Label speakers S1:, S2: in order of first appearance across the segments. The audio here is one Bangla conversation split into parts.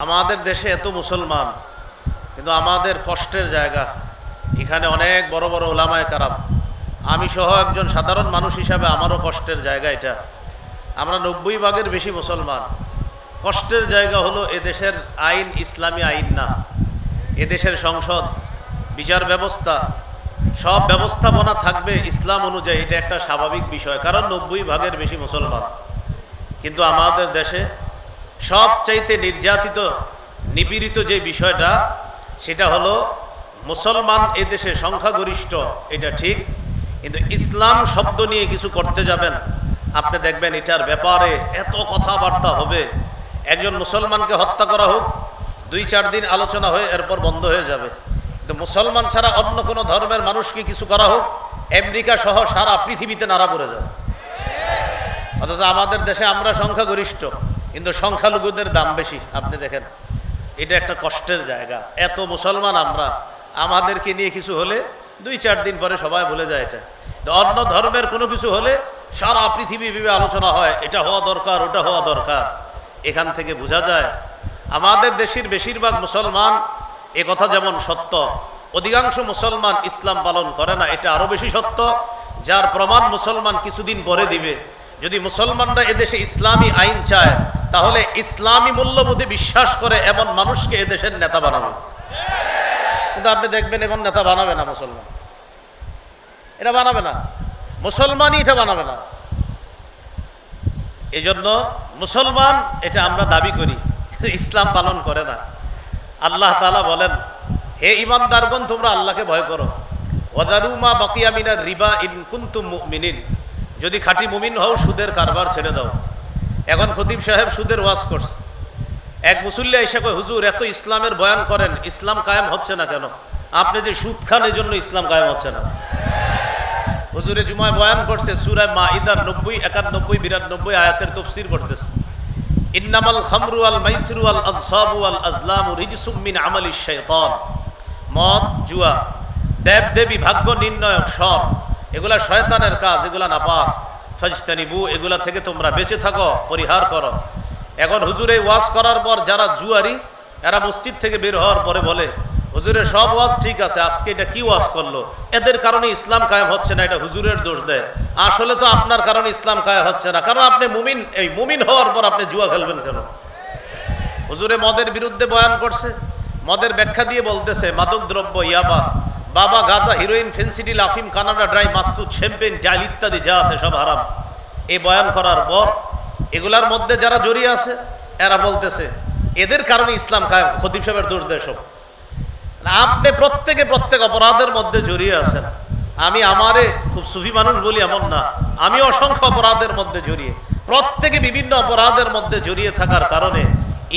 S1: আমাদের দেশে এত মুসলমান, কিন্তু আমাদের কষ্টের জায়গা। এখানে অনেক বড় বড় ওলামায় কারাম। আমি সহ একজন সাধারণ মানুষ হিসাবে আমারও কষ্টের জায়গা এটা। আমরা নব্বই ভাগের বেশি মুসলমান। কষ্টের জায়গা হলো এদেশের আইন, ইসলামী আইন না। এদেশের সংসদ, বিচার ব্যবস্থা, সব ব্যবস্থাপনা থাকবে ইসলাম অনুযায়ী। এটা একটা স্বাভাবিক বিষয়, কারণ নব্বই ভাগের বেশি মুসলমান। কিন্তু আমাদের দেশে সবচাইতে নির্যাতিত, নিপীড়িত যে বিষয়টা, সেটা হলো মুসলমান এ দেশে সংখ্যাগরিষ্ঠ, এটা ঠিক। কিন্তু ইসলাম শব্দ নিয়ে কিছু করতে যাবেন, আপনি দেখবেন এটার ব্যাপারে এত কথাবার্তা হবে। একজন মুসলমানকে হত্যা করা হোক, দুই চার দিন আলোচনা হয়ে এরপর বন্ধ হয়ে যাবে। কিন্তু মুসলমান ছাড়া অন্য কোনো ধর্মের মানুষকে কিছু করা হোক, আমেরিকা সহ সারা পৃথিবীতে নাড়া পড়ে যাবে। অথচ আমাদের দেশে আমরা সংখ্যাগরিষ্ঠ। কিন্তু সংখ্যালঘুদের দাম বেশি। আপনি দেখেন, এটা একটা কষ্টের জায়গা। এত মুসলমান আমরা, আমাদেরকে নিয়ে কিছু হলে দুই চার দিন পরে সবাই ভুলে যায় এটা। অন্য ধর্মের কোনো কিছু হলে সারা পৃথিবী ভেবে আলোচনা হয়, এটা হওয়া দরকার, ওটা হওয়া দরকার। এখান থেকে বোঝা যায়, আমাদের দেশের বেশিরভাগ মুসলমান, এ কথা যেমন সত্য, অধিকাংশ মুসলমান ইসলাম পালন করে না, এটা আরও বেশি সত্য, যার প্রমাণ মুসলমান কিছুদিন পরে দিবে। যদি মুসলমানরা এদেশে ইসলামী আইন চায় তাহলে ইসলামী মূল্যবোধে বিশ্বাস করে এমন মানুষকে এদেশের নেতা বানাবে। কিন্তু আপনি দেখবেন এমন নেতা বানাবে না মুসলমান। এটা বানাবে না। মুসলমানই এটা বানাবে না। এই জন্য মুসলমান এটা আমরা দাবি করি, ইসলাম পালন করে না। আল্লাহ তালা বলেন, হে ইমানদারগণ তোমরা আল্লাহকে ভয় করো। ওয়াদারুমা বাকিয়ামিনার রিবা ইন কুন্তুম মুমিনিন। যদি খাঁটি মুমিন হও, সুদের কারবার ছেড়ে দাও। এখন খতিব সাহেব সুদের ওয়াজ করছে। এক মুসল্লিয়া এসে কয়, হুজুর, এত ইসলামের বয়ান করেন, ইসলাম কায়েম হচ্ছে না কেন? আপনি যে সুদ খান এই জন্য ইসলাম কায়েম হচ্ছে না। হুজুরে জুমায় বয়ান করছে সুরায় মা ইদার নব্বই, একানব্বই, বিরানব্বই আয়াতের তফসির করতেছে ইন্নামাল খামরু আল মাইসিরু আল আনসাবু আল আজলামু রিজসুম মিন আমালি শাইতান। মদ, জুয়া দেব দেবী ভাগ্য নির্ণয়ক সব এগুলা শয়তানের কাজ, এগুলা না নাপাক। ফাজতানিবু, এগুলা থেকে তোমরা বেঁচে থাকো, পরিহার করো। এখন হুজুরে ওয়াজ করার পর যারা জুয়ারি, এরা মসজিদ থেকে বের হওয়ার পরে বলে হুজুরের সব ওয়াজ ঠিক আছে, আজকে এটা কি ওয়াজ করল? এদের কারণে ইসলাম কায়েম হচ্ছে না, এটা হুজুরের দোষ দেয়। আসলে তো আপনার কারণে ইসলাম কায়েম হচ্ছে না, কারণ আপনি মুমিন, এই মুমিন হওয়ার পর আপনি জুয়া খেলবেন কেন? হুজুরে মদের বিরুদ্ধে বয়ান করছে, মদের ব্যাখ্যা দিয়ে বলতেছে মাদক দ্রব্য ইয়াবা বাবা গাজা, হিরোইন ফেন্সিডিল আফিম কানাডা ড্রাই, মাস্তুদ, শ্যাম্পেন জাল ইত্যাদি যা আছে সব হারাম। এই বয়ান করার পর এগুলার মধ্যে যারা জড়িয়ে আছে, এরা বলতেছে, এদের কারণে ইসলাম খতিব সাহেবের সব আপনি প্রত্যেকে প্রত্যেক অপরাধের মধ্যে জড়িয়ে আছেন। আমি আমারে খুব সুফি মানুষ বলি এমন না। আমি অসংখ্য অপরাধের মধ্যে জড়িয়ে, প্রত্যেকে বিভিন্ন অপরাধের মধ্যে জড়িয়ে থাকার কারণে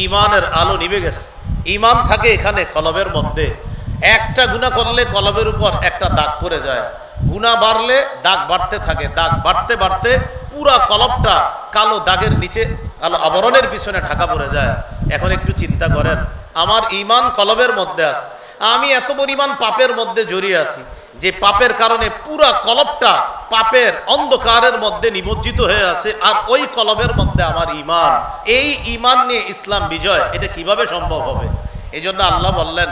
S1: ইমানের আলো নিভে গেছে। ইমান থাকে এখানে কলবের মধ্যে। একটা গুণা করলে কলবের উপর একটা দাগ পড়ে যায়। গুণা বাড়লে দাগ বাড়তে থাকে। দাগ বাড়তে বাড়তে পুরা কলবটা কালো দাগের নিচে, কালো আবরণের পিছনে ঢাকা পড়ে যায়। এখন একটু চিন্তা করেন, আমার ইমান কলবের মধ্যে আছে। আমি এত পরিমাণ পাপের মধ্যে জড়িয়ে আছি যে পাপের কারণে পুরা কলবটা পাপের অন্ধকারের মধ্যে নিমজ্জিত হয়ে আছে আর ওই কলবের মধ্যে আমার ইমান এই ইমান নিয়ে ইসলাম বিজয়, এটা কীভাবে সম্ভব হবে? এই জন্য আল্লাহ বললেন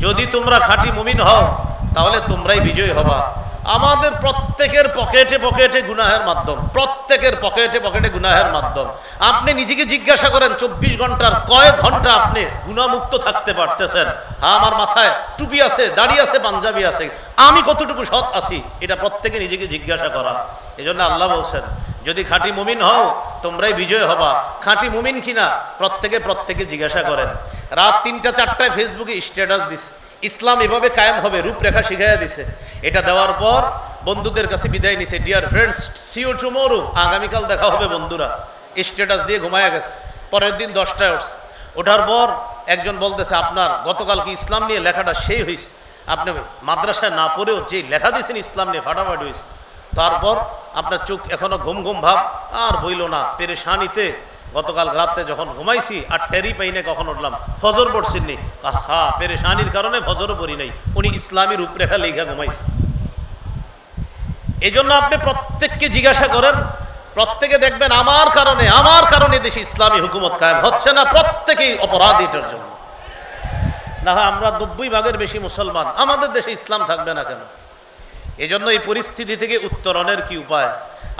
S1: যদি তোমরা খাঁটি মুমিন হও, তাহলে তোমরাই বিজয় হবা। আমাদের প্রত্যেকের পকেটে পকেটে গুনাহের মাধ্যম, প্রত্যেকের পকেটে পকেটে গুনাহের মাধ্যম। আপনি নিজেকে জিজ্ঞাসা করেন, চব্বিশ ঘণ্টার কয়েক ঘণ্টা আপনি গুণামুক্ত থাকতে পারতেছেন? হ্যাঁ আমার মাথায় টুপি আছে, দাড়ি আছে, পাঞ্জাবি আছে। আমি কতটুকু সৎ আছি? এটা প্রত্যেকে নিজেকে জিজ্ঞাসা করা। এই জন্য আল্লাহ বলছেন, যদি খাঁটি মুমিন হও, তোমরাই বিজয় হবা। খাঁটি মুমিন কিনা? প্রত্যেকে প্রত্যেকে জিজ্ঞাসা করেন। রাত তিনটা, চারটায় ফেসবুকে স্ট্যাটাস দিছে। ইসলাম এভাবে কায়েম হবে, রূপরেখা শিখাইয়া দিছে। এটা দেওয়ার পর বন্ধুদের কাছে বিদায় নিছে ডিয়ার ফ্রেন্ডস সিও টুমোরো আগামীকাল দেখা হবে বন্ধুরা। স্ট্যাটাস দিয়ে ঘুমায়া গেছে। পরের দিন দশটায় উঠছে। ওঠার পর একজন বলতেছে, আপনার গতকাল কি ইসলাম নিয়ে লেখাটা সেই হয়েছে আপনি মাদ্রাসায় না পড়েও যে লেখা দিয়েছেন ইসলাম নিয়ে ফাটাফাটি হয়েছে তারপর আপনার চোখ এখনও ঘুম ঘুম ভাব, আর বইল না, পেরেশানিতে গতকাল রাতে যখন ঘুমাইছি আর টেরি পাইনে কখন উঠলাম, ফজর পড়ছেননি হা পেরেশানির কারণে ফজরও পড়ি নাই। উনি ইসলামী রূপরেখা লেখা ঘুমাইছে। এই জন্য আপনি প্রত্যেককে জিজ্ঞাসা করেন, প্রত্যেকে দেখবেন আমার কারণে আমার কারণে দেশে ইসলামী হুকুমত কায়েম হচ্ছে না, প্রত্যেকেই অপরাধ এটার জন্য। না আমরা নব্বই ভাগের বেশি মুসলমান, আমাদের দেশে ইসলাম থাকবে না কেন? এই জন্য এই পরিস্থিতি থেকে উত্তরণের কি উপায়?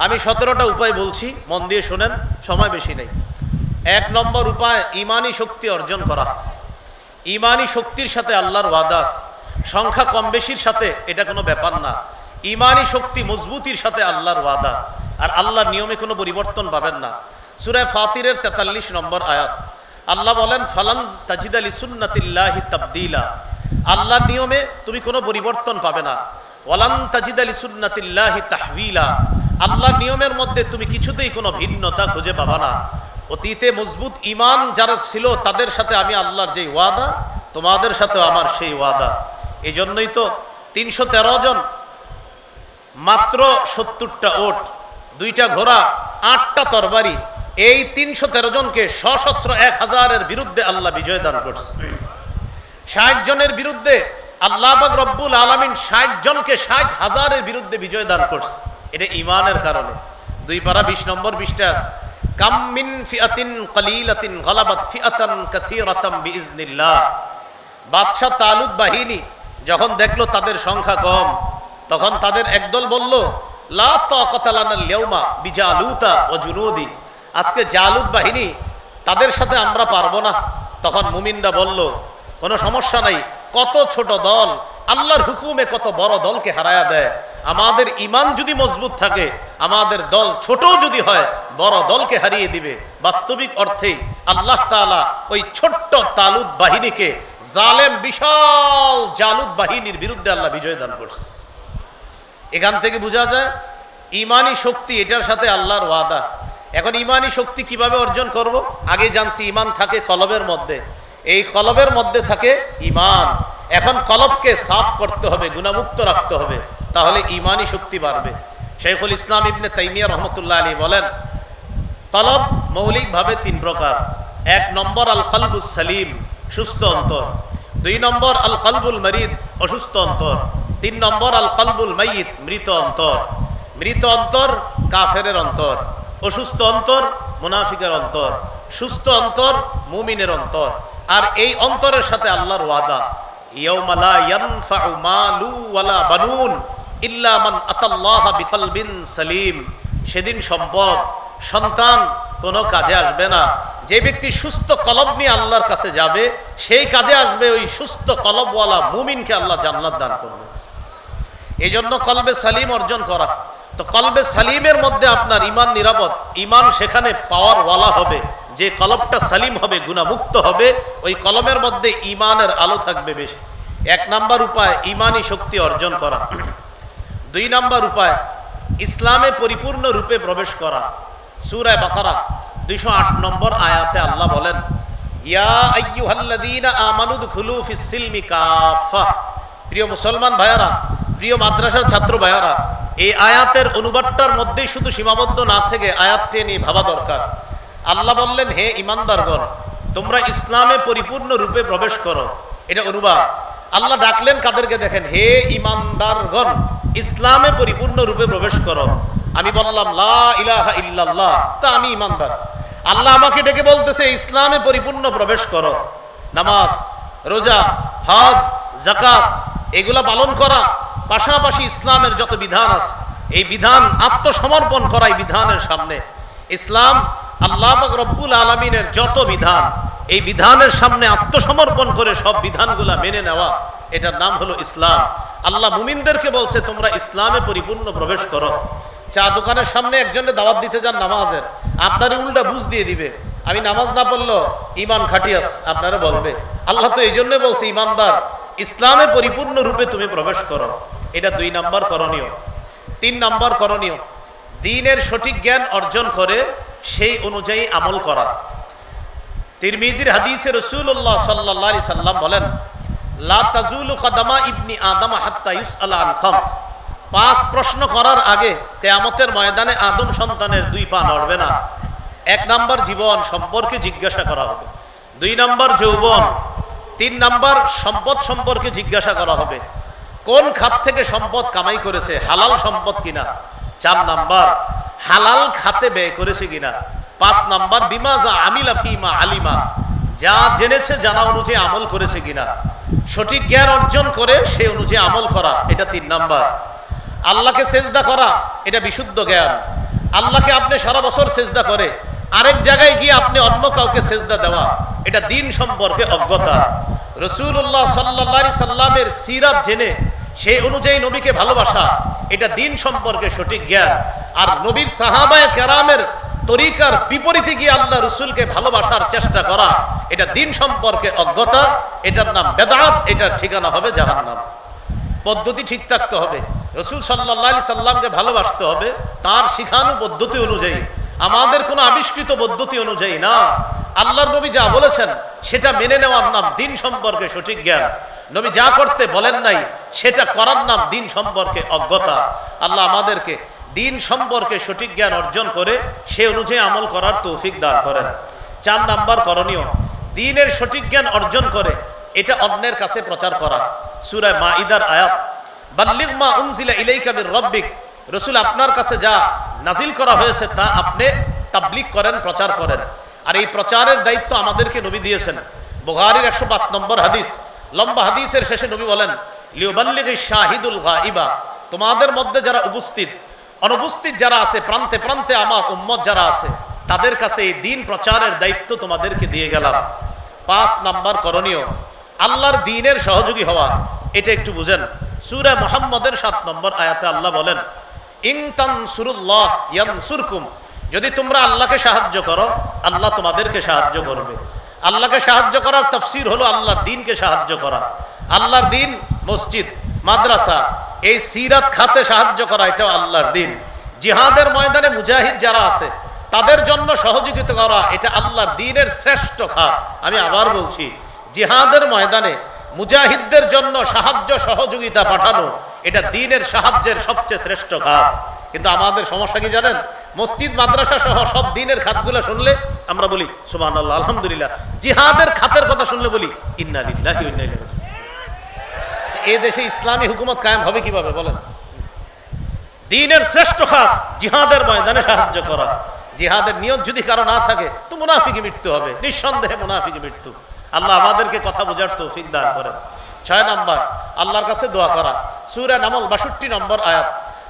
S1: আমি সতেরোটা উপায় বলছি, মন দিয়ে শোনেন, সময় বেশি নেই। এক নম্বর উপায়, ইমানি শক্তি অর্জন করা। ইমানি শক্তির সাথে আল্লাহর ওয়াদাস সংখ্যা কম বেশির সাথে এটা কোনো ব্যাপার না। ইমানি শক্তি মজবুতির সাথে আল্লাহর ওয়াদা। আর আল্লাহর নিয়মে কোনো পরিবর্তন পাবেন না। সুরায় ফাতিরের তেতাল্লিশ নম্বর আয়াত। আল্লাহ বলেন, ফালান তাজিদ আলী সুন্নাতিল্লাহি তাবদিলা। আল্লাহর নিয়মে তুমি কোনো পরিবর্তন পাবে না। ওয়ালান তাজিদ আলী সুন্নাতিল্লাহি তাহবিলা। আল্লাহর নিয়মের মধ্যে তুমি কিছুতেই কোনো ভিন্নতা খুঁজে পাবা না। অতীতে মজবুত ইমান যারা ছিল, তাদের সাথে আমি আল্লাহর যে ওয়াদা, তোমাদের সাথে আমার সেই ওয়াদা। এই জন্যই তো তিনশো তেরো জন মাত্র সত্তরটা ওট, দুইটা ঘোড়া, আটটা তরবারি, এই তিনশো তেরো জনকে সশস্ত্র এক হাজারের বিরুদ্ধে আল্লাহ বিজয় দান করছে। ষাট জনের বিরুদ্ধে আল্লাহ রব্বুল আলমিন ষাট জনকে ষাট হাজারের বিরুদ্ধে বিজয় দান করছে। এটা ইমানের কারণে। দুই পারা বিশ নম্বর বিশটা আছে। কামিন ফিয়াতিন কালিলাতিন গলাবাত ফিয়াতান কাথিরাতাম বিইজনিল্লাহ বাদশাহ তালুদ বাহিনী যখন দেখল তাদের সংখ্যা কম, তখন তাদের একদল বলল, লা তাকাতালানা লিয়াউমা বিজালুতা ও জুনুদি। আজকে জালুদ বাহিনী তাদের সাথে আমরা পারব না। তখন মুমিনরা বলল কোনো সমস্যা নাই। কত ছোট দল, আল্লাহর হুকুমে কত বড় দলকে হারায়া দেয়। আমাদের ইমান যদি মজবুত থাকে, আমাদের দল ছোট যদি হয়, বড় দলকে হারিয়ে দিবে। বাস্তবিক অর্থেই আল্লাহ তাআলা ওই ছোট্ট তালুদ বাহিনীকে জালেম, বিশাল জালুদ বাহিনীর বিরুদ্ধে আল্লাহ বিজয় দান করছে। এখান থেকে বোঝা যায়, ইমানি শক্তি এটার সাথে আল্লাহর ওয়াদা। এখন ইমানি শক্তি কীভাবে অর্জন করব? আগে জানছি, ইমান থাকে কলবের মধ্যে। এই কলবের মধ্যে থাকে ইমান এখন কলবকে সাফ করতে হবে, গুণামুক্ত রাখতে হবে, তাহলে ইমানই শক্তি বাড়বে। শেখুল ইসলাম ইবনে তাইমিয়া রহমতুল্লাহ আলী বলেন, কলব মৌলিকভাবে তিন প্রকার। এক নম্বর আল কলবুল সালিম, সুস্থ অন্তর। দুই নম্বর আল কলবুল মরিদ, অসুস্থ অন্তর। তিন নম্বর আল কলবুল মাইয়িত, মৃত অন্তর। মৃত অন্তর কাফেরের অন্তর, অসুস্থ অন্তর মুনাফিকের অন্তর, সুস্থ অন্তর মুমিনের অন্তর। আর এই অন্তরের সাথে আল্লাহর ওয়াদা। ইয়াউমা লা ইয়ানফাউ মালু ওয়ালা বানুন ইল্লা মান আতাল্লাহা বিকলবিন সালিম। সেদিন সম্পদ, সন্তান কোনো কাজে আসবে না। যে ব্যক্তি সুস্থ কলব নিয়ে আল্লাহর কাছে যাবে, সেই কাজে আসবে ওই সুস্থ কলবওয়ালা মুমিনকে আল্লাহ জান্নাত দান করবে। এই জন্য কলবে সালিম অর্জন করা। তো কলবে সালিমের মধ্যে আপনার ইমান নিরাপদ। ইমান সেখানে পাওয়ার ওয়ালা হবে। যে কলবটা সালিম হবে, গুণামুক্ত হবে, ওই কলমের মধ্যে ইমানের আলো থাকবে বেশি। এক নাম্বার উপায় ইমানি শক্তি অর্জন করা। দুই নাম্বার উপায়, ইসলামে পরিপূর্ণ রূপে প্রবেশ করা। সুরায় বাকারা, দুইশো আট নম্বর আয়াতে আল্লাহ বলেন প্রিয় মুসলমান ভাইয়ারা, প্রিয় মাদ্রাসার ছাত্র ভাইয়ারা, এই আয়াতের অনুবাদটার মধ্যেই শুধু সীমাবদ্ধ না থেকে আয়াতটি নিয়ে ভাবা দরকার। আল্লাহ বললেন, হে ইমানদারগণ, তোমরা ইসলামে পরিপূর্ণ রূপে প্রবেশ করো। এটা অনুবাদ। আল্লাহ ডাকলেন কাদেরকে, দেখেন, হে ইমানদারগণ, ইসলামে পরিপূর্ণ রূপে প্রবেশ করো। আমি বললাম, লা ইলাহা ইল্লাল্লাহ, তা আমি ইমানদার। আল্লাহ আমাকে ডেকে বলতেছে, ইসলামে পরিপূর্ণ প্রবেশ করো। নামাজ, রোজা, হজ জাকাত এগুলা পালন করা, পাশাপাশি ইসলামের যত বিধান আছে, এই বিধান আত্মসমর্পণ করা এই বিধানের সামনে। ইসলাম আল্লাহ রব্বুল আলমিনের যত বিধান, এই বিধানের সামনে আত্মসমর্পণ করে সব বিধানগুলা মেনে নেওয়া, এটার নাম হলো ইসলাম। আল্লাহ মুমিনদেরকে বলছে, তোমরা ইসলামে পরিপূর্ণ প্রবেশ করো। চা দোকানের সামনে একজনের দাওয়াত দিতে যান নামাজের। আপনারই উল্টা বুঝ দিয়ে দিবে। আমি নামাজ না পড়ল ইমান খাটিয়াস আপনারা বলবে। আল্লাহ তো এই জন্য বলছে ইমানদার ইসলামে পরিপূর্ণ রূপে তুমি প্রবেশ করো। এটা দুই নাম্বার করণীয়। তিন নাম্বার করণীয়, দিনের সঠিক জ্ঞান অর্জন করে সেই অনুযায়ী আমল করা। তিরমিজির হাদিসে রসুল্লাহ সাল্লাহ সাল্লাম বলেন পাঁচ প্রশ্ন করার আগে ময়দানে আদম সন্তানের দুই পা নড়বে না। এক নাম্বার জীবন সম্পর্কে জিজ্ঞাসা করা হবে। দুই নাম্বার যৌবন, তিন নাম্বার সম্পদ সম্পর্কে জিজ্ঞাসা করা হবে। কোন খাত থেকে সম্পদ কামাই করেছে, হালাল সম্পদ কিনা? চার নাম্বার, হালাল খাতে ব্যয় করেছে কিনা? পাঁচ নাম্বার, বিমা যা আমিলা ফিমা আলিমা। যা জেনেছে, জানা অনুযায়ী আমল করেছে কিনা? সঠিক জ্ঞান অর্জন করে সে অনুযায়ী আমল করা, এটা তিন নাম্বার। আল্লাহকে সেজদা করা, এটা বিশুদ্ধ জ্ঞান। আল্লাহকে আপনি সারা বছর সেজদা করে, আরেক জায়গায় গিয়ে আপনি অন্য কাউকে সেজদা দেওয়া, এটা দিন সম্পর্কে অজ্ঞতা। রসুল্লাহ সাল্লা সাল্লামের সিরাত জেনে সেই অনুযায়ী নবীকে ভালোবাসা, এটা দিন সম্পর্কে সঠিক জ্ঞান। আর নবীর সাহাবায় কেরামের তরিকার বিপরীতে গিয়ে আল্লাহ রসুলকে ভালোবাসার চেষ্টা করা, এটা দিন সম্পর্কে অজ্ঞতা, এটার নাম বেদাত, এটার ঠিকানা হবে জাহান্নাম। পদ্ধতি ঠিক থাকতে হবে। রসুল সাল্লাহ সাল্লামকে ভালোবাসতে হবে, তার শিখানো পদ্ধতি অনুযায়ী। আমাদের কোনো আবিষ্কৃত পদ্ধতি অনুযায়ী না। আল্লাহর নবী যা বলেছেন, সেটা মেনে নেওয়ার নাম দিন সম্পর্কে সঠিক জ্ঞান। নবী যা করতে বলেন নাই, সেটা করার নাম দিন সম্পর্কে অজ্ঞতা। আল্লাহ আমাদেরকে দিন সম্পর্কে সঠিক জ্ঞান অর্জন করে সে অনুযায়ী আমল করার তৌফিক দান করেন। চার নাম্বার করণীয়, দিনের সঠিক জ্ঞান অর্জন করে, এটা অন্যের কাছে প্রচার করা। সুরায় মা ইদার আয়াত বাল্লিক মা উনজিলা ইলাইকা মির রব্বিক, রসুল আপনার কাছে যা নাজিল করা হয়েছে তা আপনি তাবলিক করেন, প্রচার করেন। আর এই প্রচারের দায়িত্ব আমাদেরকে নবী দিয়েছেন। বুখারীর একশো পাঁচ নম্বর হাদিস লম্বা হাদিসের শেষে নবী বলেন লিওবাল্লিগ শাহিদুল গাইবা তোমাদের মধ্যে যারা উপস্থিত, অনুপস্থিত যারা আছে, প্রান্তে প্রান্তে আমার উম্মত যারা আছে, তাদের কাছে এই দিন প্রচারের দায়িত্ব তোমাদেরকে দিয়ে গেলাম। পাঁচ নাম্বার করণীয়, আল্লাহর দিনের সহযোগী হওয়া। এটা একটু বুঝেন। সুরে মোহাম্মদের সাত নম্বর আয়াতে আল্লাহ বলেন ইংতান সুরুল্লাহ ইয়ানসুরকুম। যদি তোমরা আল্লাহকে সাহায্য করো, আল্লাহ তোমাদেরকে সাহায্য করবে। আল্লাহকে সাহায্য করার তফসির হলো আল্লাহর দিনকে সাহায্য করা। আল্লাহর দিন, মসজিদ, মাদ্রাসা, এই সিরাত খাতে সাহায্য করা, এটাও আল্লাহর দিন। জিহাদের ময়দানে মুজাহিদ যারা আছে, তাদের জন্য সহযোগিতা করা, এটা আল্লাহর দিনের শ্রেষ্ঠ খাত। আমি আবার বলছি, জিহাদের ময়দানে মুজাহিদদের জন্য সাহায্য সহযোগিতা পাঠানো, এটা দিনের সাহায্যের সবচেয়ে শ্রেষ্ঠ খাত। কিন্তু আমাদের সমস্যা কি জানেন? মসজিদ, মাদ্রাসা সহ সব দিনের খাতগুলো শুনলে আমরা বলি আল্লাহ আলহামদুলিল্লাহ। জিহাদের খাতের কথা শুনলে বলি, ইন্না লিল্লাহি ওয়া ইন্না ইলাইহি রাজিউন। এ দেশে ইসলামী হুকুমত কায়েম হবে কীভাবে, বলেন? দিনের শ্রেষ্ঠ খাত, জিহাদের ময়দানে সাহায্য করা। জিহাদের নিয়ত যদি কারও না থাকে, তো মুনাফিকে মৃত্যু হবে। নিঃসন্দেহে মুনাফিকে মৃত্যু। আল্লাহ আমাদেরকে কথা বোঝার তৌফিক দান করেন। ছয় নম্বর, আল্লাহর কাছে দোয়া করা। সুরা নামল বাষট্টি নম্বর আয়াত,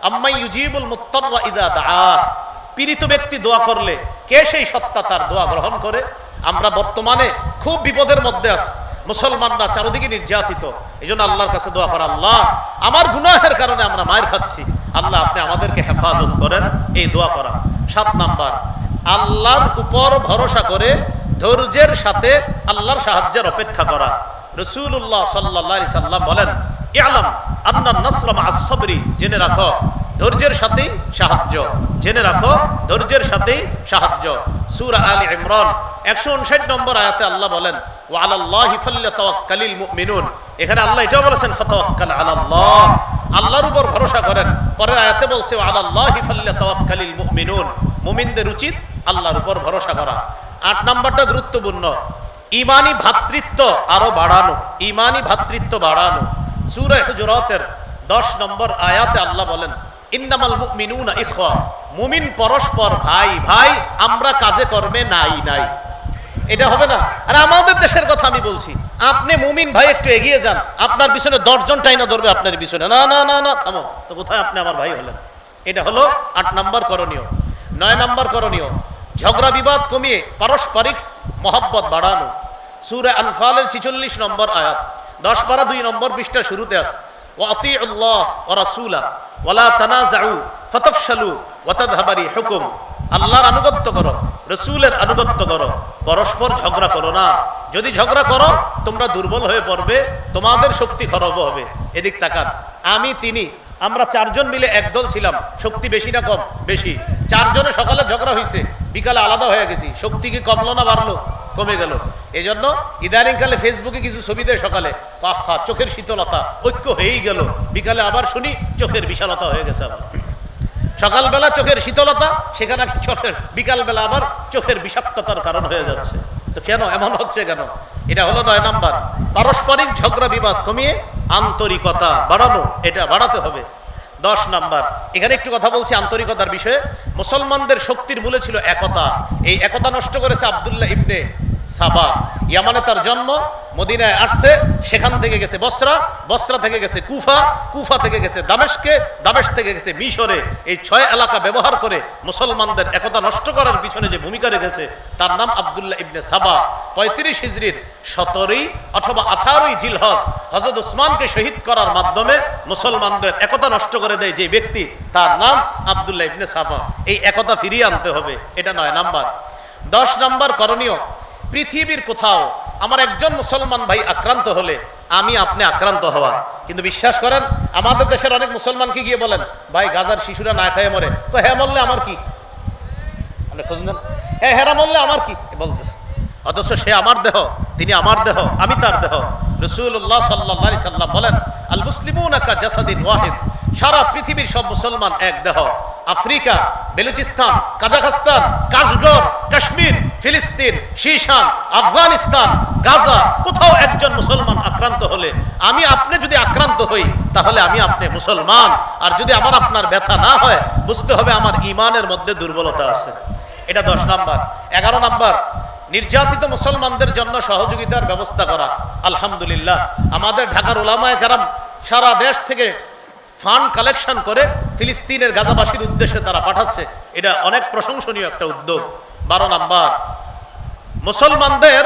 S1: আম্মাই ইউজিবুল মুত্তাররা ইদা দাআ পীড়িত ব্যক্তি দোয়া করলে কে সেই সত্তা তার দোয়া গ্রহণ করে? আমরা বর্তমানে খুব বিপদের মধ্যে আছি। মুসলমানরা চারদিকে নির্যাতিত। এই জন্য আল্লাহর কাছে দোয়া করা, আল্লাহ, আমার গুনাহের কারণে আমরা মায়ের খাচ্ছি। আল্লাহ, আপনি আমাদেরকে হেফাজত করেন এই দোয়া করা। সাত নাম্বার, আল্লাহর উপর ভরসা করে ধৈর্যের সাথে আল্লাহর সাহায্যের অপেক্ষা করা। রসুল্লাহ সাল্লাহ সাল্লাম বলেন, ইয়ালাম আন্নার নাসলাম আসবরি জেনে রাখো ধৈর্যের সাথেই সাহায্য। জেনে রাখো, ধৈর্যের সাথেই সাহায্য। সূরা আলী ইমরান, একশো উনষাট নম্বর আয়াতে আল্লাহ বলেন ও এখানে আল্লাহ এটাও বলেছেন আল্লাহর উপর ভরসা করেন। পরের আয়াতে বলছে ও মুমিনদের উচিত আল্লাহর উপর ভরসা করা। আট নাম্বারটা গুরুত্বপূর্ণ, ইমানি ভ্রাতৃত্ব আরও বাড়ানো। ইমানি ভ্রাতৃত্ব বাড়ানো। সূরা হুজুরাতের দশ নম্বর আয়াতে আল্লাহ বলেন ইন্নামাল মুমিনুনা ইখওয়া। মুমিন পরস্পর ভাই ভাই, আমরা কাজে কর্মে নাই নাই। এটা হবে না। আর আমাদের দেশের কথা আমি বলছি, আপনি মুমিন ভাই একটু এগিয়ে যান। আপনার পিছনে দশজন টাইনা ধরবে আপনার পিছনে। না না না না, থামো। তো কোথায় আপনি আমার ভাই হলেন? এটা হলো আট নাম্বার করণীয়। নয় নাম্বার করণীয়, ঝগড়া বিবাদ কমিয়ে পারস্পরিক মহাব্বত বাড়ানো। সুরে আনফালের ছিচল্লিশ নম্বর আয়াত। দশ পারা দুই নম্বর পৃষ্ঠা শুরুতে আস ও রাসুলা ওয়ালা তানাজাউ ফাতাফশালু ওয়াতাদহাবারি হুকুম। আল্লাহর আনুগত্য করো, রসুলের আনুগত্য করো, পরস্পর ঝগড়া করো না। যদি ঝগড়া করো, তোমরা দুর্বল হয়ে পড়বে, তোমাদের শক্তি খরব হবে। এদিক তাকান। আমি, তিনি, আমরা চারজন মিলে একদল ছিলাম। শক্তি বেশি না কম? বেশি। চারজনে সকালে ঝগড়া হয়েছে বিকালে আলাদা হয়ে গেছি। শক্তি কি কমলো না বাড়লো? কমে গেল। এই জন্য ইদানিংকালে ফেসবুকে কিছু ছবি দেয় সকালে। আহা চোখের শীতলতা, ঐক্য হয়েই গেল। বিকালে আবার শুনি চোখের বিশালতা হয়ে গেছে আবার। সকালবেলা চোখের শীতলতা, সেখানে চোখের বিকালবেলা আবার চোখের বিষাক্ততার কারণ হয়ে যাচ্ছে। তো কেন এমন হচ্ছে কেন? এটা হলো নয় নাম্বার। পারস্পরিক ঝগড়া বিবাদ কমিয়ে আন্তরিকতা বাড়ানো, এটা বাড়াতে হবে। দশ নাম্বার। এখানে একটু কথা বলছি আন্তরিকতার বিষয়ে। মুসলমানদের শক্তির মূলে ছিল একতা। এই একতা নষ্ট করেছে আবদুল্লাহ ইবনে সাবা ইয়ামানে তার জন্ম মদিনায় আসছে, সেখান থেকে গেছে বসরা বসরা থেকে গেছে কুফা কুফা থেকে গেছে দামেশকে, দামেশ থেকে গেছে মিশরে। এই ছয় এলাকা ব্যবহার করে মুসলমানদের একতা নষ্ট করার পিছনে যে ভূমিকা রেখেছে, তার নাম আবদুল্লাহ ইবনে সাবা। পঁয়ত্রিশ হিজড়ির সতেরোই অথবা আঠারোই জিলহজ হজরত উসমানকে শহীদ করার মাধ্যমে মুসলমানদের একতা নষ্ট করে দেয় যে ব্যক্তি, তার নাম আবদুল্লাহ ইবনে সাবা। এই একতা ফিরিয়ে আনতে হবে, এটা নয় নাম্বার। দশ নাম্বার করণীয় পৃথিবীর কোথাও আমার একজন মুসলমান ভাই আক্রান্ত হলে আমি আপনি আক্রান্ত হওয়া। কিন্তু বিশ্বাস করেন, আমাদের দেশের অনেক মুসলমানকে গিয়ে বলেন, ভাই, গাজার শিশুরা না খেয়ে মরে। তো হ্যাঁ বললে আমার কি? আপনি খোঁজ নেন। হ্যাঁ হেরা বললে আমার কি? বলতেছে অথচ সে আমার দেহ, তিনি আমার দেহ, আমি তার দেহ। রসুল্লাহ সাল্লাহ সাল্লাম বলেন আল মুসলিমুন একা জাসাদিন ওয়াহিদ। সারা পৃথিবীর সব মুসলমান এক দেহ। Africa, Balochistan, Kazakhstan Kashgar Kashmir, ফিলিস্তিন, শীশান, আফগানিস্তান, গাজা, কোথাও একজন মুসলমান আক্রান্ত হলে আমি আপনি যদি আক্রান্ত হই, তাহলে আমি আপনি মুসলমান। আর যদি আমার আপনার ব্যথা না হয়, বুঝতে হবে আমার ইমানের মধ্যে দুর্বলতা আছে। এটা দশ নাম্বার। এগারো নাম্বার, নির্যাতিত মুসলমানদের জন্য সহযোগিতার ব্যবস্থা করা। আলহামদুলিল্লাহ, আমাদের ঢাকার ওলামায় কারাম সারা দেশ থেকে ফান্ড কালেকশন করে ফিলিস্তিনের গাজাবাসীর উদ্দেশ্যে তারা পাঠাচ্ছে। এটা অনেক প্রশংসনীয় একটা উদ্যোগ। বারো নাম্বার, মুসলমানদের,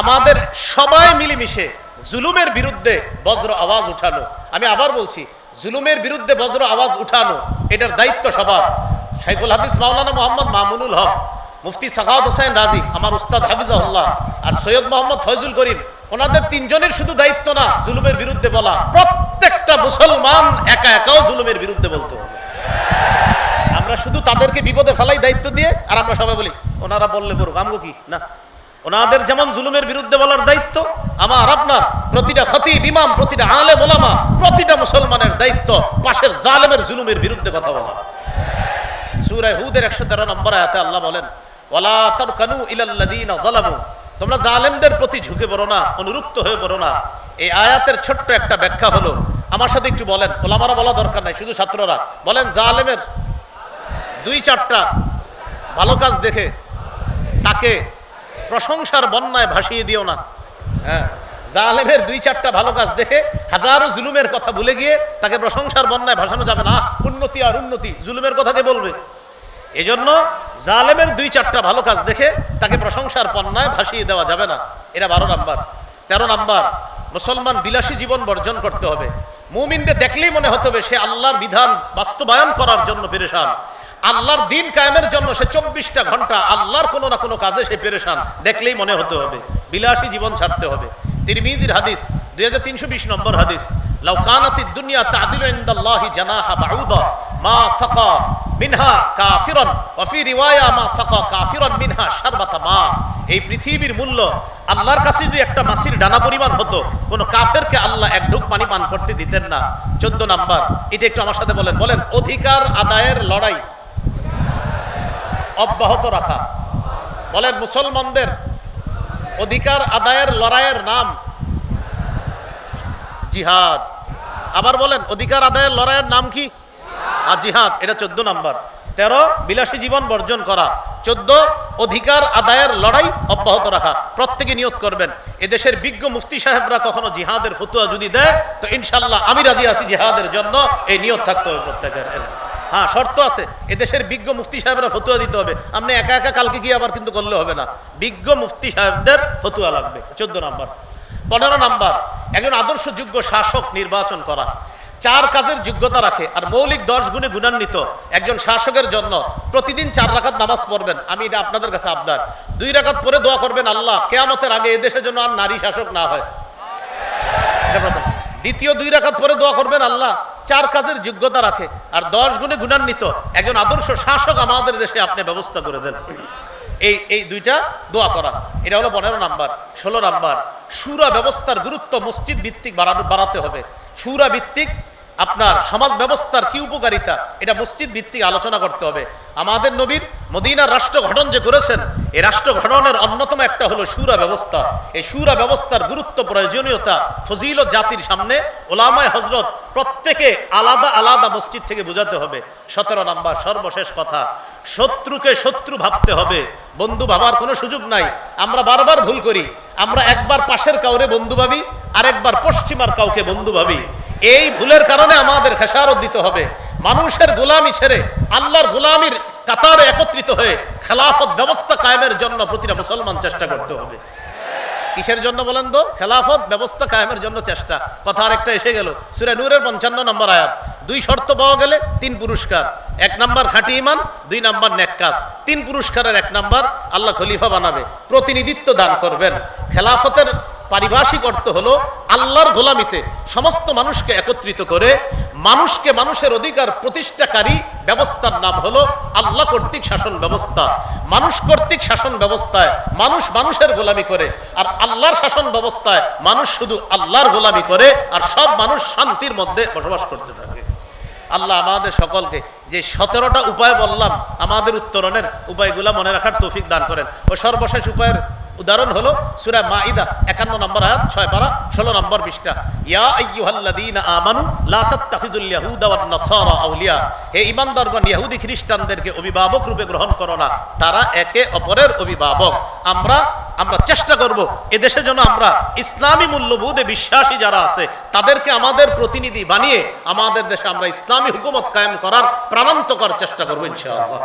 S1: আমাদের সবাই মিলেমিশে জুলুমের বিরুদ্ধে বজ্র আওয়াজ উঠানো। আমি আবার বলছি, জুলুমের বিরুদ্ধে বজ্র আওয়াজ উঠানো, এটার দায়িত্ব সবার। শাইখুল হাদিস মাওলানা মোহাম্মদ মামুনুল হক, মুফতি সাখাওয়াত হোসেন রাজি, আমার উস্তাদ হাফিজাহুল্লাহ আর সৈয়দ মোহাম্মদ ফয়জুল করিম, ওনাদের তিনজনের শুধু দায়িত্ব না, জুলুমের বিরুদ্ধে বলা। প্রত্যেকটা মুসলমান একা একাও জুলুমের বিরুদ্ধে বলতে হবে। আমরা শুধু তাদেরকে বিপদে ফেলাই দায়িত্ব দিয়ে, আর আমরা সবাই বলি, ওনারা বললে বলুক আমগো কি? না। ওনাদের যেমন জুলুমের বিরুদ্ধে বলার দায়িত্ব, আমার, আপনার, প্রতিটা খতিব, ইমাম, প্রতিটা আলে বলামা প্রতিটা মুসলমানের দায়িত্ব পাশের জালেমের জুলুমের বিরুদ্ধে কথা বলা। সূরা হুদের 113 নম্বর আয়াতে আল্লাহ বলেন, ওয়ালা তারকানু ইলাল্লাযীনা যালামু। তোমরা জালেমদের প্রতি ঝুঁকে পড়ো না, অনুরুক্ত হয়ে পড়ো না। এই আয়াতের ছোট্ট একটা ব্যাখ্যা হলো, আমার সাথে একটু বলেন, ওলামারা বলা দরকার নাই, শুধু ছাত্ররা, বলেন জালেমের দুই চারটা ভালো কাজ দেখে, তাকে প্রশংসার বন্যায় ভাসিয়ে দিও না। হ্যাঁ জালেমের দুই চারটা ভালো কাজ দেখে, হাজারো জুলুমের কথা ভুলে গিয়ে তাকে প্রশংসার বন্যায় ভাসানো যাবে না। উন্নতি আর উন্নতি, জুলুমের কথা কে বলবে? এজন্য জালেমের দুই চারটা ভালো কাজ দেখে তাকে প্রশংসার পণ্যায় ভাসিয়ে দেওয়া যাবে না। এটা বারো নাম্বার, তেরো নাম্বার মুসলমান বিলাসী জীবন বর্জন করতে হবে। মুমিনদের দেখলেই মনে হতে হবে সে আল্লাহর বিধান বাস্তবায়ন করার জন্য পেরেশান। আল্লাহর দিন কায়েমের জন্য সে চব্বিশটা ঘণ্টা আল্লাহর কোনো না কোনো কাজে সে পেরেশান। দেখলেই মনে হতে হবে, বিলাসী জীবন ছাড়তে হবে। তিরমিজির হাদিস, দুই হাজার তিনশো বিশ নম্বর হাদিস, লাউ কানাতিদ দুনিয়া তাদিলু ইনদাল্লাহি জানাহা বাউদা মা সাকা মিনহা কাফিরন রিওয়ায়া মা সাকা কাফিরন মিনহা মা। এই পৃথিবীর মূল্য আল্লাহর কাছে যদি একটা ডানা পরিমাণ হতো, কোন কাফেরকে আল্লাহ এক ঢুক পানি পান করতে দিতেন না। চোদ্দ নাম্বার, এটা একটু আমার সাথে বলেন। বলেন, অধিকার আদায়ের লড়াই অব্যাহত রাখা। বলেন, মুসলমানদের অধিকার আদায়ের লড়াইয়ের নাম জিহাদ। আবার বলেন, অধিকার আদায়ের লড়াইয়ের নাম কি? আর জিহাদ, এটা চোদ্দ নাম্বার। তেরো, বিলাসী জীবন বর্জন করা। চোদ্দ, অধিকার আদায়ের লড়াই অব্যাহত রাখা। প্রত্যেকে নিয়ত করবেন। এদেশের বিজ্ঞ মুফতি সাহেবরা কখনো জিহাদের ফতুয়া যদি দেয়, তো ইনশাল্লাহ আমি রাজি আছি জিহাদের জন্য। এই নিয়ত থাকতে হবে প্রত্যেকের। হ্যাঁ শর্ত আছে। এদেশের বিজ্ঞ মুফতি সাহেবরা ফতুয়া দিতে হবে। আপনি একা একা কালকে গিয়ে আবার কিন্তু করলে হবে না। বিজ্ঞ মুফতি সাহেবদের ফতুয়া লাগবে। চোদ্দ নাম্বার। পনেরো নাম্বার, একজন আদর্শ যোগ্য শাসক নির্বাচন করা। চার কাজের যোগ্যতা রাখে, আর মৌলিক দশ গুণে গুণান্বিত একজন শাসকের জন্য প্রতিদিন চার রাকাত নামাজ পড়বেন। আমি এটা আপনাদের কাছে আবদার। দুই রাকাত পরে দোয়া করবেন আল্লাহ, কেয়ামতের আগে এদেশের জন্য আর নারী শাসক না হয়। দ্বিতীয় দুই রাকাত পরে দোয়া করবেন আল্লাহ, চার কাজের যোগ্যতা রাখে, আর দশ গুণে গুণান্বিত একজন আদর্শ শাসক আমাদের দেশে আপনি ব্যবস্থা করে দেন। এই এই দুইটা দোয়া করা। এটা হলো পনেরো নাম্বার, ষোলো নাম্বার, সুরা ব্যবস্থার গুরুত্ব মসজিদ ভিত্তিক বাড়াতে হবে। সুরা ভিত্তিক আপনার সমাজ ব্যবস্থার কি উপকারিতা, এটা মসজিদ ভিত্তিক আলোচনা করতে হবে। আমাদের নবীর মদিনার রাষ্ট্র গঠন যে করেছেন এই রাষ্ট্র গঠনের অন্যতম একটা হলো সুরা ব্যবস্থা। এই সুরা ব্যবস্থার গুরুত্ব, প্রয়োজনীয়তা ফজিল জাতির সামনে ওলামায় হজরত প্রত্যেকে আলাদা আলাদা মসজিদ থেকে বোঝাতে হবে। সতেরো নাম্বার সর্বশেষ কথা, শত্রুকে শত্রু ভাবতে হবে। বন্ধু ভাবার কোনো সুযোগ নাই। আমরা বারবার ভুল করি। আমরা একবার পাশের কাউরে বন্ধু ভাবি, আরেকবার পশ্চিমার কাউকে বন্ধু ভাবি। এই ভুলের কারণে আমাদের খেসারত দিতে হবে। মানুষের গোলামি ছেড়ে আল্লাহর গোলামির কাতারে একত্রিত হয়ে খেলাফত ব্যবস্থা কায়েমের জন্য প্রতিটা মুসলমান চেষ্টা করতে হবে। কিসের জন্য বলেন তো? খেলাফত ব্যবস্থা কায়েমের জন্য চেষ্টা। কথা আরেকটা এসে গেল। সুরে নূরের পঞ্চান্ন নম্বর আয়াত। দুই শর্ত পাওয়া গেলে তিন পুরস্কার। এক নাম্বার খাঁটি ইমান দুই নাম্বার নেককাজ তিন পুরস্কারের এক নাম্বার আল্লাহ খলিফা বানাবে। প্রতিনিধিত্ব দান করবেন। খেলাফতের পারিভাষিক অর্থ হলো আল্লাহর গোলামিতে সমস্ত মানুষকে একত্রিত করে মানুষকে মানুষের অধিকার প্রতিষ্ঠাকারী ব্যবস্থার নাম হলো আল্লাহ কর্তৃক শাসন ব্যবস্থা। মানুষ কর্তৃক শাসন ব্যবস্থায় মানুষ মানুষের গোলামি করে আর আল্লাহর শাসন ব্যবস্থায় মানুষ শুধু আল্লাহর গোলামি করে আর সব মানুষ শান্তির মধ্যে বসবাস করতে থাকে। আল্লাহ আমাদের সকলকে যে সতেরোটা উপায় বললাম, আমাদের উত্তরণের উপায়গুলা মনে রাখার তৌফিক দান করেন। ও সর্বশেষ উপায়ের উদাহরণ হলো সুরা মাইদা একান্ন নম্বর আয়াত, ছয় পারা, ষোলো নম্বর বিশটা ইয়া আইয়ুহাল্লাযীনা আমানু, লা তাত্তাখিযুল ইয়াহুদা ওয়ান নাসারা আউলিয়া। হে ঈমানদারগণ, ইহুদি খ্রিস্টানদেরকে অভিভাবক রূপে গ্রহণ করো না। তারা একে অপরের অভিভাবক। আমরা আমরা চেষ্টা করব, এদেশে যেন আমরা ইসলামী মূল্যবোধে বিশ্বাসী যারা আছে, তাদেরকে আমাদের প্রতিনিধি বানিয়ে আমাদের দেশে আমরা ইসলামী হুকুমত কায়েম করার প্রাণান্তকর চেষ্টা করব ইনশাআল্লাহ।